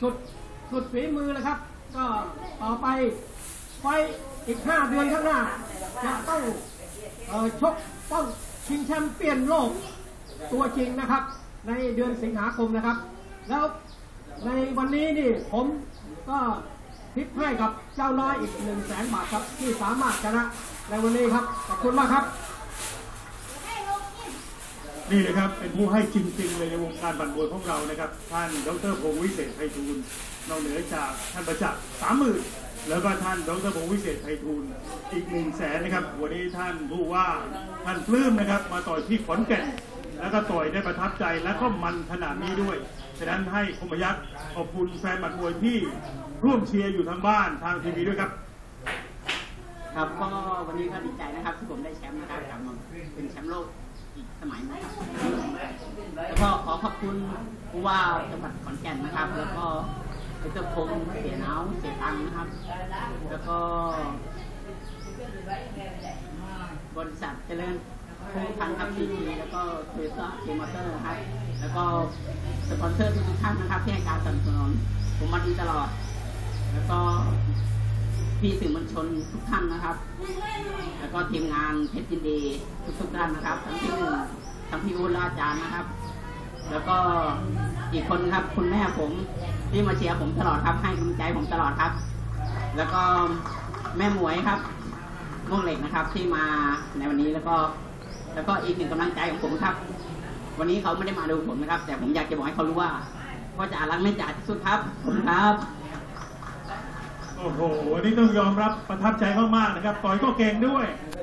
สุดสุดฝีมือเลยครับ ก็ต่อไปไฟอีก5เดือนข้างหน้าจะต้องชกต้องชิงแชมป์เปี้ยนโลกตัวจริงนะครับ ในเดือนสิงหาคมนะครับ แล้วในวันนี้นี่ผมก็ทิปให้กับเจ้าน้อยอีกหนึ่งแสนบาทครับที่สามารถชนะในวันนี้ครับ ขอบคุณมากครับ นี่นะครับเป็นผู้ให้จริงๆเลยในวงการบันมวยของเรานะครับ ท่านดรพงศ์วิเศษไพฑูรย์นอกเหนือจากท่านประจักษ์สามหมื่นแล้วก็ท่านดรพงศ์วิเศษไพฑูรย์อีกหนึ่งแสนนะครับวันนี้ท่านผู้ว่าท่านปลื้มนะครับ มาต่อยที่ขอนแก่น แล้วก็ต่อยได้ประทับใจแล้วก็มันขนาดนี้ด้วยฉะนั้นให้คมยักษ์ขอบคุณแฟนบันมวยที่ร่วมเชียร์อยู่ทางบ้านทางทีวีด้วยครับครับก็วันนี้ก็ดีใจนะครับที่ผมได้แชมป์นะครับกลับมาเป็นแชมป์โลก สมัยนะครับแล้วก็ขอขอบคุณผู้ว่าจังหวัดขอนแก่นนะครับ แล้วก็ดรพงศ์เสียนาวเสียตังนะครับ แล้วก็ บริษัทเจริญภูมิพันครับทีแล้วก็โตโยต้าเคมอเตอร์นะครับ แล้วก็สปอนเซอร์ทุกท่านนะครับที่ให้การสนับสนุนผมมาดีตลอด แล้วก็ พี่สื่อมวลชนทุกท่านนะครับ แล้วก็ทีมงานเพชรยินดีทุกๆท่านนะครับ ทั้งพี่หนึ่งทั้งพี่อุ้นและอาจารย์นะครับ แล้วก็อีกคนครับคุณแม่ผมที่มาเชียร์ผมตลอดครับ ให้กำลังใจผมตลอดครับ แล้วก็แม่หมวยครับม่วงเหล็กนะครับที่มาในวันนี้แล้วก็ แล้วก็อีกหนึ่งกำลังใจของผมครับ วันนี้เขาไม่ได้มาดูผมนะครับ แต่ผมอยากจะบอกให้เขารู้ว่าพ่อจ๋ารักแม่จ๋าที่สุดครับผมครับ โอ้โหวันนี้ต้องยอมรับประทับใจมากๆนะครับต่อยก็เก่งด้วย